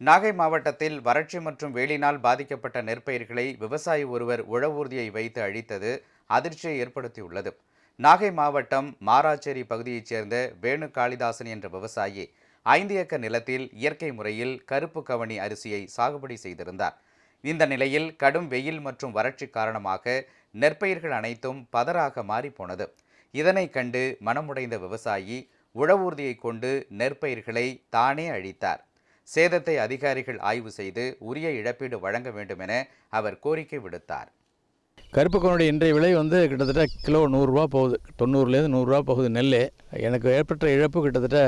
நாகை மாவட்டத்தில் வறட்சி மற்றும் வேலினால் பாதிக்கப்பட்ட நெற்பயிர்களை விவசாயி ஒருவர் உழவூர்தியை வைத்து அழித்தது அதிர்ச்சியை ஏற்படுத்தியுள்ளது. நாகை மாவட்டம் மாராச்சேரி பகுதியைச் சேர்ந்த வேணு காளிதாசன் என்ற விவசாயி ஐந்து ஏக்கர் நிலத்தில் இயற்கை முறையில் கருப்பு கவனி அரிசியை சாகுபடி செய்திருந்தார். இந்த நிலையில் கடும் வெயில் மற்றும் வறட்சி காரணமாக நெற்பயிர்கள் அனைத்தும் பதறாக மாறிப்போனது. இதனை கண்டு மனமுடைந்த விவசாயி உழவூர்தியை கொண்டு நெற்பயிர்களை தானே அழித்தார். சேதத்தை அதிகாரிகள் ஆய்வு செய்து உரிய இழப்பீடு வழங்க வேண்டும் என அவர் கோரிக்கை விடுத்தார். கருப்புக்கோனுடைய இன்றைய விலை வந்து கிட்டத்தட்ட கிலோ நூறுரூவா போகுது. தொண்ணூறுலேருந்து நூறுரூவா போகுது நெல் எனக்கு ஏற்பட்ட இழப்பு கிட்டத்தட்ட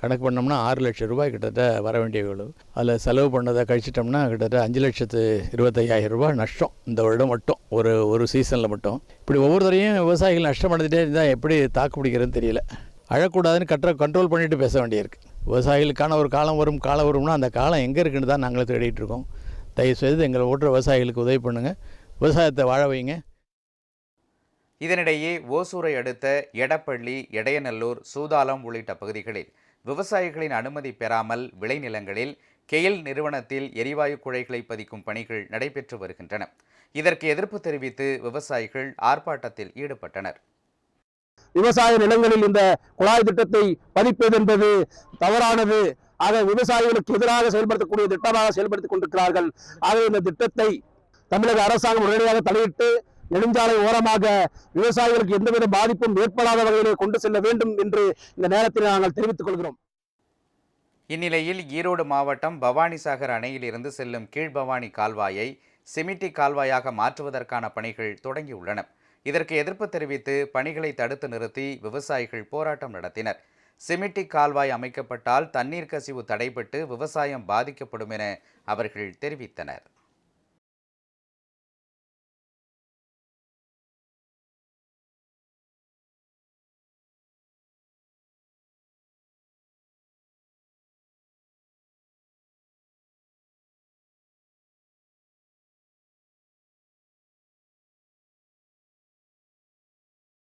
கணக்கு பண்ணோம்னா ஆறு லட்சம் ரூபாய் கிட்டத்தட்ட வர வேண்டிய இவ்வளவு அதில் செலவு பண்ணதை கழிச்சிட்டோம்னா கிட்டத்தட்ட அஞ்சு லட்சத்து இருபத்தையாயிரம் ரூபாய் நஷ்டம் இந்த வருடம் மட்டும் ஒரு ஒரு சீசனில் மட்டும். இப்படி ஒவ்வொரு தரையும் விவசாயிகள் நஷ்டம் அடைஞ்சிட்டே இருந்தால் எப்படி தாக்கு பிடிக்கிறதுன்னு தெரியல. அழக்கூடாதுன்னு கட்ட கண்ட்ரோல் பண்ணிட்டு பேச வேண்டியிருக்கு. விவசாயிகளுக்கான ஒரு காலம் வரும் காலம் வரும்னா அந்த காலம் எங்கே இருக்குன்னு தான் நாங்களே தேடிட்டுருக்கோம் தயவுசெய்து எங்களை ஓட்டுற விவசாயிகளுக்கு உதவி பண்ணுங்கள் விவசாயத்தை வாழ வைங்க. இதனிடையே ஓசூரை அடுத்த எடப்பள்ளி எடையநல்லூர் சூதாலம் உள்ளிட்ட பகுதிகளில் விவசாயிகளின் அனுமதி பெறாமல் விளைநிலங்களில் கெயில் நிறுவனத்தில் எரிவாயு குழைகளை பதிக்கும் பணிகள் நடைபெற்று வருகின்றன. இதற்கு எதிர்ப்பு தெரிவித்து விவசாயிகள் ஆர்ப்பாட்டத்தில் ஈடுபட்டனர். விவசாய நிலங்களில் இந்த குழாய் திட்டத்தை பதிப்பது என்பது தவறானது. ஆக விவசாயிகளுக்கு எதிராக செயல்படுத்தக்கூடிய திட்டமாக செயல்படுத்திக் கொண்டிருக்கிறார்கள். ஆக இந்த திட்டத்தை தமிழக அரசாங்கம் உடனடியாக தலையிட்டு நெடுஞ்சாலை ஓரமாக விவசாயிகளுக்கு எந்தவித பாதிப்பும் ஏற்படாத வகையிலே கொண்டு செல்ல வேண்டும் என்று இந்த நேரத்தில் நாங்கள் தெரிவித்துக் கொள்கிறோம். இந்நிலையில் ஈரோடு மாவட்டம் பவானிசாகர் அணையிலிருந்து செல்லும் கீழ்பவானி கால்வாயை சிமிட்டி கால்வாயாக மாற்றுவதற்கான பணிகள் தொடங்கியுள்ளன. இதற்கு எதிர்ப்பு தெரிவித்து பணிகளை தடுத்து நிறுத்தி விவசாயிகள் போராட்டம் நடத்தினர். சிமிட்டி கால்வாய் அமைக்கப்பட்டால் தண்ணீர் கசிவு தடைபட்டு விவசாயம் பாதிக்கப்படும் என அவர்கள் தெரிவித்தனர்.